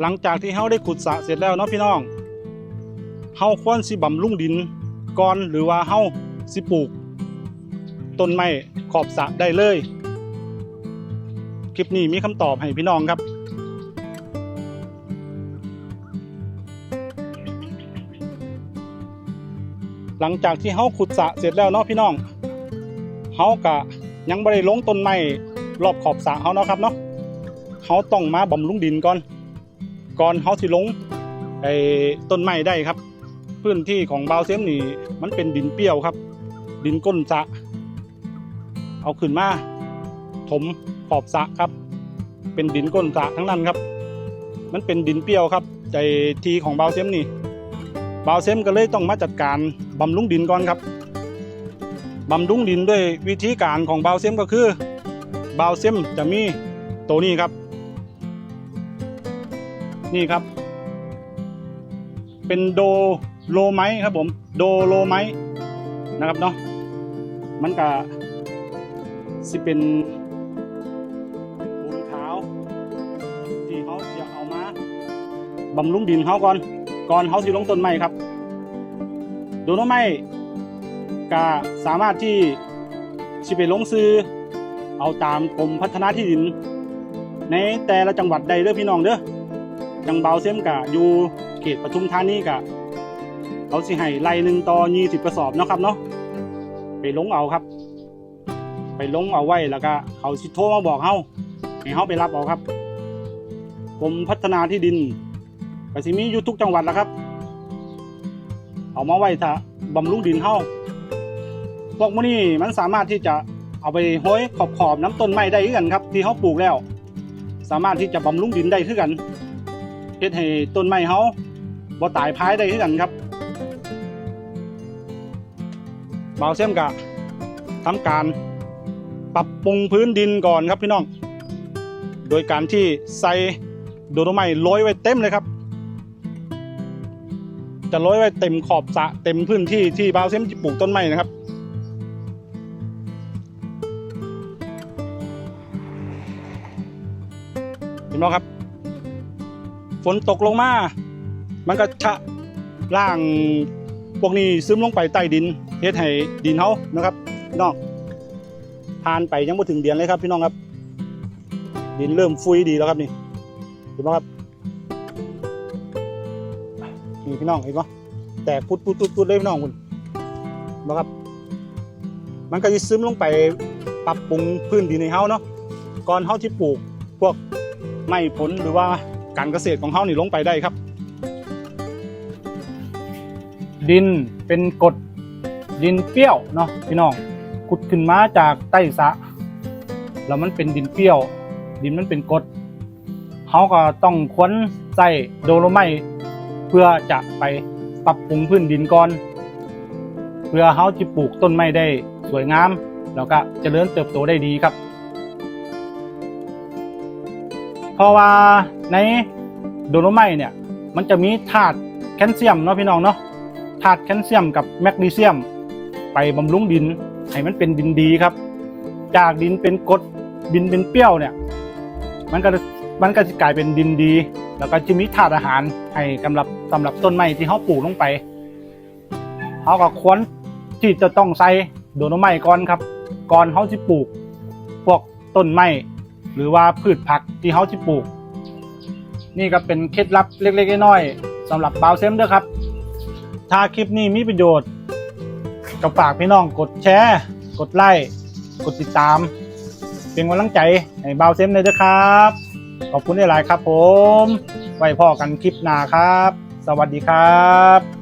หลังจากที่เฮาได้ขุดสระเสร็จแล้วเนาะพี่น้องเฮาควรสิบำรุงดินก่อนหรือว่าเฮาสิปลูกต้นไม้ขอบสระได้เลย คลิปนี้มีคำตอบให้พี่น้องครับ หลังจากที่เฮาขุดสระเสร็จแล้วเนาะพี่น้องเฮากะยังบ่ได้ลงต้นไม้รอบขอบสระเฮาเนาะครับเนาะเฮาต้องมาบำรุงดินก่อน ก่อนเฮาสิลงไอ้ต้นไม้ได้ครับ พื้นที่ของบาวเซมนี่มันเป็นดินเปรี้ยวครับ ดินก้นสะ เอาขึ้นมาถมขอบสะครับ เป็นดินก้นสะทั้งนั้นครับ มันเป็นดินเปรี้ยวครับใจทีของบาวเซมนี่บาวเซมก็เลยต้องมาจัดการบำรุงดินก่อนครับบำรุงดินด้วยวิธีการของบาวเซมก็คือบาวเซมจะมีตัวนี้ครับ นี่ครับ เป็นโดโลไมต์ครับผม โดโลไมต์นะครับเนาะมันก็สิเป็นปูนขาว ที่เขาจะเอามาบำรุงดินเขาก่อน ก่อนเขาสิลงต้นไม้ครับโดนไม้ก็สามารถที่สิไปลงซื้อเอาตามกรมพัฒนาที่ดิน ในแต่ละจังหวัดใดเด้อพี่น้องเด้อ จังเบาเซมกะอยู่เขตปทุมธานีกะเขาสิให้ไร่หนึ่งต่อยี่สิบกระสอบเนาะครับเนาะไปลงเอาครับ ไปลงเอาไว้แล้วก็เขาสิโทรมาบอกเฮาให้เฮาไปรับเอาครับกรมพัฒนาที่ดินกสิมีอยู่ทุกจังหวัดแหละครับ เอามาไว้ถ้าบำรุงดินเฮาพวกมันนี่มันสามารถที่จะเอาไปห้อยขอบขอบๆน้ำต้นไม้ได้คือกันครับ ที่เฮาปลูกแล้ว สามารถที่จะบำรุงดินได้คือกัน เฮ็ดให้ต้นไม้เฮาบ่ตายพายได้คือกันครับบ่าวเสียมกะทำการปรับปรุงพื้นดินก่อนครับพี่น้อง โดยการที่ใส่โดโลไม้โรยไว้เต็มเลยครับ จะโรยไว้เต็มขอบสะเต็มพื้นที่ที่บาวเซมจะปลูกต้นไม้นะครับเห็นไหมครับ ฝนตกลงมา มันก็ชะล่างพวกนี้ซึมลงไปใต้ดินเฮ็ดให้ดินเฮานะครับพี่น้องผ่านไปยังไม่ถึงเดือนเลยครับพี่น้องครับ ดินเริ่มฟุยดีแล้วครับนี่เห็นไหมครับนี่พี่น้องเห็นปะแตกพุดพุดพุดพุดเลยพี่น้องคุณนะครับ มันก็จะซึมลงไปปรับปรุงพื้นดินในเฮาเนาะก่อนเฮาที่ปลูกพวกไม้ผลหรือว่า การเกษตรของเฮานี่ลงไปได้ครับ ดินเป็นกรดดินเปรี้ยวเนาะพี่น้องขุดขึ้นมาจากใต้สะแล้วมันเป็นดินเปรี้ยว ดินมันเป็นกรดเขาก็ต้องค้นใส่โดโลไมเพื่อจะไปปรับปรุงพื้นดินก่อน เพื่อเขาจะปลูกต้นไม้ได้สวยงาม แล้วก็เจริญเติบโตได้ดีครับ เพราะว่า ในโดโลไมต์เนี่ยมันจะมีธาตุแคลเซียมเนาะพี่น้องเนาะธาตุแคลเซียมกับแมกนีเซียม ไปบำรุงดินให้มันเป็นดินดีครับ จากดินเป็นกรดดินเป็นเปรี้ยวเนี่ย มันก็มันก็จะกลายเป็นดินดี แล้วก็จะมีธาตุอาหารให้สำหรับสำหรับต้นไม้ที่เขาปลูกลงไปเขาก็ควรที่จะต้องใส่โดนไม้ก่อนครับ ก่อนเขาจะปลูก พวกต้นไม้หรือว่าพืชผักที่เขาจะปลูก นี่ก็เป็นเคล็ดลับเล็กๆน้อยๆสำหรับบาวเซมเด้อครับ ถ้าคลิปนี้มีประโยชน์ก็ฝากพี่น้องกดแชร์ กดไลค์กดติดตาม เป็นกำลังใจให้บาวเซมเลยด้วยครับ ขอบคุณหลายๆครับผม ไว้พ่อกันคลิปหน้าครับ สวัสดีครับ